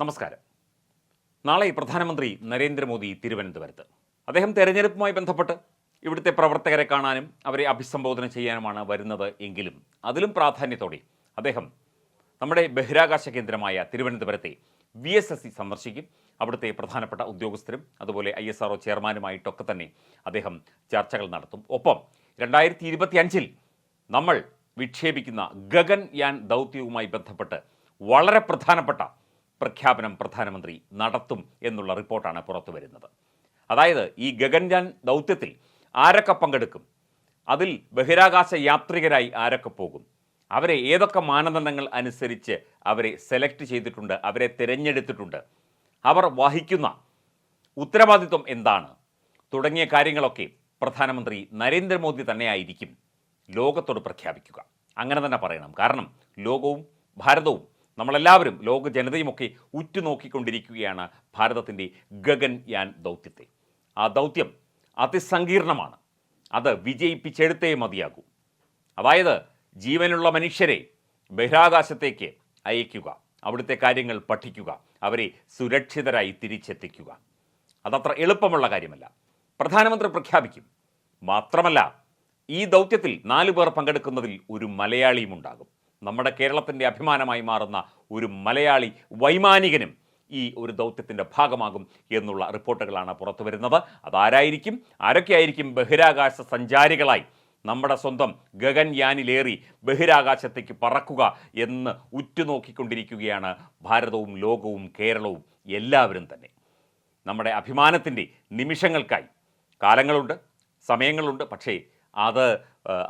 നമസ്കാരം. നാളെ പ്രധാനമന്ത്രി നരേന്ദ്രമോദി തിരുവനന്തപുരത്ത്. അദ്ദേഹം തെരഞ്ഞെടുപ്പുമായി ബന്ധപ്പെട്ട് ഇവിടുത്തെ പ്രവർത്തകരെ കാണാനും അവരെ അഭിസംബോധന ചെയ്യാനുമാണ് വരുന്നത് എങ്കിലും അതിലും പ്രാധാന്യത്തോടെ അദ്ദേഹം നമ്മുടെ ബഹിരാകാശ കേന്ദ്രമായ തിരുവനന്തപുരത്തെ വി എസ് എസ് സി സന്ദർശിക്കും. അവിടുത്തെ പ്രധാനപ്പെട്ട ഉദ്യോഗസ്ഥരും അതുപോലെ ഐ എസ് ആർ ചെയർമാനുമായിട്ടൊക്കെ തന്നെ അദ്ദേഹം ചർച്ചകൾ നടത്തും. ഒപ്പം രണ്ടായിരത്തി ഇരുപത്തിയഞ്ചിൽ നമ്മൾ വിക്ഷേപിക്കുന്ന ഗഗൻ യാൻ ദൗത്യവുമായി ബന്ധപ്പെട്ട് വളരെ പ്രധാനപ്പെട്ട പ്രഖ്യാപനം പ്രധാനമന്ത്രി നടത്തും എന്നുള്ള റിപ്പോർട്ടാണ് പുറത്തു വരുന്നത്. അതായത് ഈ ഗഗൻയാൻ ദൗത്യത്തിൽ ആരൊക്കെ പങ്കെടുക്കും? അതിൽ ബഹിരാകാശ യാത്രികരായി ആരൊക്കെ പോകും? അവരെ ഏതൊക്കെ മാനദണ്ഡങ്ങൾ അനുസരിച്ച് അവരെ സെലക്ട് ചെയ്തിട്ടുണ്ട് അവരെ തിരഞ്ഞെടുത്തിട്ടുണ്ട്? അവർ വഹിക്കുന്ന ഉത്തരവാദിത്വം എന്താണ്? തുടങ്ങിയ കാര്യങ്ങളൊക്കെ പ്രധാനമന്ത്രി നരേന്ദ്രമോദി തന്നെയായിരിക്കും ലോകത്തോട് പ്രഖ്യാപിക്കുക. അങ്ങനെ തന്നെ പറയണം. കാരണം ലോകവും ഭാരതവും നമ്മളെല്ലാവരും ലോക ജനതയുമൊക്കെ ഉറ്റുനോക്കിക്കൊണ്ടിരിക്കുകയാണ് ഭാരതത്തിന്റെ ഗഗൻയാൻ ദൗത്യത്തെ. ആ ദൗത്യം അതിസങ്കീർണമാണ്. അത് വിജയിപ്പിച്ചെടുത്തേ മതിയാകൂ. അതായത് ജീവനുള്ള മനുഷ്യരെ ബഹിരാകാശത്തേക്ക് അയക്കുക അവിടുത്തെ കാര്യങ്ങൾ പഠിക്കുക അവരെ സുരക്ഷിതരായി തിരിച്ചെത്തിക്കുക. അതത്ര എളുപ്പമുള്ള കാര്യമല്ല. പ്രധാനമന്ത്രി പ്രഖ്യാപിക്കും മാത്രമല്ല ഈ ദൗത്യത്തിൽ നാലു പേർ പങ്കെടുക്കുന്നതിൽ ഒരു മലയാളിയും ഉണ്ടാകും നമ്മുടെ കേരളത്തിന്റെ അഭിമാനമായി മാറുന്ന ഒരു മലയാളി വൈമാനികനും ഈ ഒരു ദൗത്യത്തിന്റെ ഭാഗമാകും എന്നുള്ള റിപ്പോർട്ടുകളാണ് പുറത്തു വരുന്നത്. അതാരായിരിക്കും? ആരൊക്കെയായിരിക്കും ബഹിരാകാശ സഞ്ചാരികളായി നമ്മുടെ സ്വന്തം ഗഗൻയാനിലേറി ബഹിരാകാശത്തേക്ക് പറക്കുക എന്ന് ഉറ്റുനോക്കിക്കൊണ്ടിരിക്കുകയാണ് ഭാരതവും ലോകവും കേരളവും എല്ലാവരും തന്നെ. നമ്മുടെ അഭിമാനത്തിന്റെ നിമിഷങ്ങൾക്കായി കാലങ്ങളുണ്ട് സമയങ്ങളുണ്ട് പക്ഷേ അത്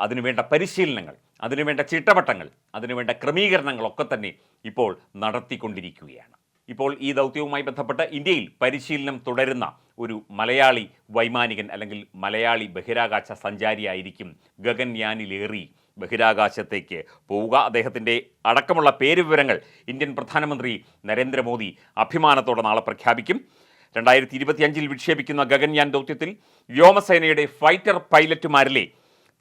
അതിനുവേണ്ട പരിശീലനങ്ങൾ അതിനുവേണ്ട ചിട്ടവട്ടങ്ങൾ അതിനുവേണ്ട ക്രമീകരണങ്ങളൊക്കെ തന്നെ ഇപ്പോൾ നടത്തിക്കൊണ്ടിരിക്കുകയാണ്. ഇപ്പോൾ ഈ ദൗത്യവുമായി ബന്ധപ്പെട്ട് ഇന്ത്യയിൽ പരിശീലനം തുടരുന്ന ഒരു മലയാളി വൈമാനികൻ അല്ലെങ്കിൽ മലയാളി ബഹിരാകാശ സഞ്ചാരിയായിരിക്കും ഗഗൻയാനിലേറി ബഹിരാകാശത്തേക്ക് പോവുക. അദ്ദേഹത്തിന്റെ അടക്കമുള്ള പേര് വിവരങ്ങൾ ഇന്ത്യൻ പ്രധാനമന്ത്രി നരേന്ദ്രമോദി അഭിമാനത്തോടെ നാളെ പ്രഖ്യാപിക്കും. രണ്ടായിരത്തി ഇരുപത്തിയഞ്ചിൽ വിക്ഷേപിക്കുന്ന ഗഗൻയാൻ ദൗത്യത്തിൽ വ്യോമസേനയുടെ ഫൈറ്റർ പൈലറ്റുമാരിലെ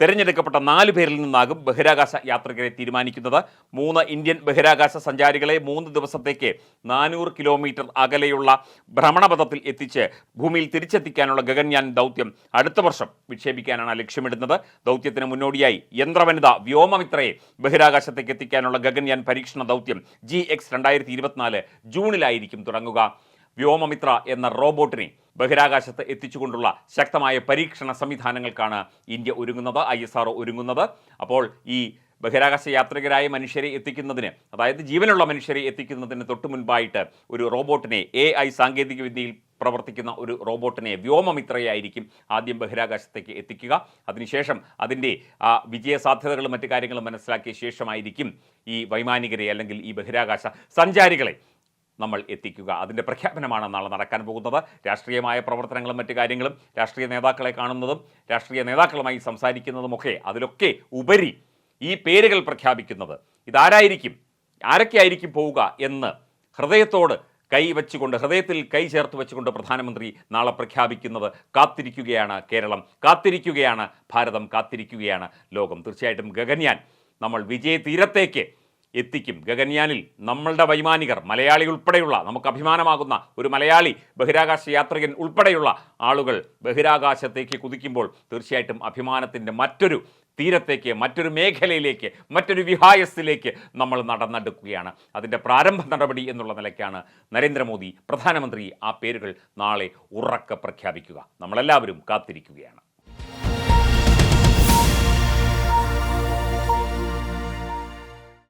തെരഞ്ഞെടുക്കപ്പെട്ട നാല് പേരിൽ നിന്നാകും ബഹിരാകാശ യാത്രികരെ തീരുമാനിക്കുന്നത്. മൂന്ന് ഇന്ത്യൻ ബഹിരാകാശ സഞ്ചാരികളെ മൂന്ന് ദിവസത്തേക്ക് നാനൂറ് കിലോമീറ്റർ അകലെയുള്ള ഭ്രമണപഥത്തിൽ എത്തിച്ച് ഭൂമിയിൽ തിരിച്ചെത്തിക്കാനുള്ള ഗഗൻയാൻ ദൗത്യം അടുത്ത വർഷം വിക്ഷേപിക്കാനാണ് ലക്ഷ്യമിടുന്നത്. ദൗത്യത്തിന് മുന്നോടിയായി യന്ത്രവനിത വ്യോമമിത്രയെ ബഹിരാകാശത്തേക്ക് എത്തിക്കാനുള്ള ഗഗൻയാൻ പരീക്ഷണ ദൗത്യം ജി എക്സ് രണ്ടായിരത്തി ജൂണിലായിരിക്കും തുടങ്ങുക. വ്യോമമിത്ര എന്ന റോബോട്ടിനെ ബഹിരാകാശത്ത് എത്തിച്ചുകൊണ്ടുള്ള ശക്തമായ പരീക്ഷണ സംവിധാനങ്ങൾക്കാണ് ഇന്ത്യ ഒരുങ്ങുന്നത് ഐ എസ് ആർ ഒരുങ്ങുന്നത്. അപ്പോൾ ഈ ബഹിരാകാശ യാത്രികരായ മനുഷ്യരെ എത്തിക്കുന്നതിന് അതായത് ജീവനുള്ള മനുഷ്യരെ എത്തിക്കുന്നതിന് തൊട്ടു മുൻപായിട്ട് ഒരു റോബോട്ടിനെ എ ഐ സാങ്കേതിക വിദ്യയിൽ പ്രവർത്തിക്കുന്ന ഒരു റോബോട്ടിനെ വ്യോമമിത്രയായിരിക്കും ആദ്യം ബഹിരാകാശത്തേക്ക് എത്തിക്കുക. അതിനുശേഷം അതിന്റെ ആ വിജയ സാധ്യതകളും മറ്റു കാര്യങ്ങളും മനസ്സിലാക്കിയ ശേഷമായിരിക്കും ഈ വൈമാനികരെ അല്ലെങ്കിൽ ഈ ബഹിരാകാശ സഞ്ചാരികളെ നമ്മൾ എത്തിക്കുക. അതിന്റെ പ്രഖ്യാപനമാണ് നാളെ നടക്കാൻ പോകുന്നത്. രാഷ്ട്രീയമായ പ്രവർത്തനങ്ങളും മറ്റു കാര്യങ്ങളും രാഷ്ട്രീയ നേതാക്കളെ കാണുന്നതും രാഷ്ട്രീയ നേതാക്കളുമായി സംസാരിക്കുന്നതുമൊക്കെ അതിലൊക്കെ ഉപരി ഈ പേരുകൾ പ്രഖ്യാപിക്കുന്നത്. ഇതാരായിരിക്കും? ആരൊക്കെയായിരിക്കും പോവുക എന്ന് ഹൃദയത്തോട് കൈ വെച്ചുകൊണ്ട് ഹൃദയത്തിൽ കൈ ചേർത്ത് വെച്ചുകൊണ്ട് പ്രധാനമന്ത്രി നാളെ പ്രഖ്യാപിക്കുന്നത് കാത്തിരിക്കുകയാണ് കേരളം. കാത്തിരിക്കുകയാണ് ഭാരതം. കാത്തിരിക്കുകയാണ് ലോകം. തീർച്ചയായിട്ടും ഗഗൻയാൻ നമ്മൾ വിജയതീരത്തേക്ക് എത്തിക്കും. ഗഗൻയാനിൽ നമ്മളുടെ വൈമാനികർ മലയാളി ഉൾപ്പെടെയുള്ള നമുക്ക് അഭിമാനമാകുന്ന ഒരു മലയാളി ബഹിരാകാശ യാത്രികൻ ഉൾപ്പെടെയുള്ള ആളുകൾ ബഹിരാകാശത്തേക്ക് കുതിക്കുമ്പോൾ തീർച്ചയായിട്ടും അഭിമാനത്തിന്റെ മറ്റൊരു തീരത്തേക്ക് മറ്റൊരു മേഖലയിലേക്ക് മറ്റൊരു വിഹായസ്സിലേക്ക് നമ്മൾ നടന്നെടുക്കുകയാണ്. അതിന്റെ പ്രാരംഭ നടപടി എന്നുള്ള നിലയ്ക്കാണ് നരേന്ദ്രമോദി പ്രധാനമന്ത്രി ആ പേരുകൾ നാളെ ഉറക്കെ പ്രഖ്യാപിക്കുക. നമ്മളെല്ലാവരും കാത്തിരിക്കുകയാണ്.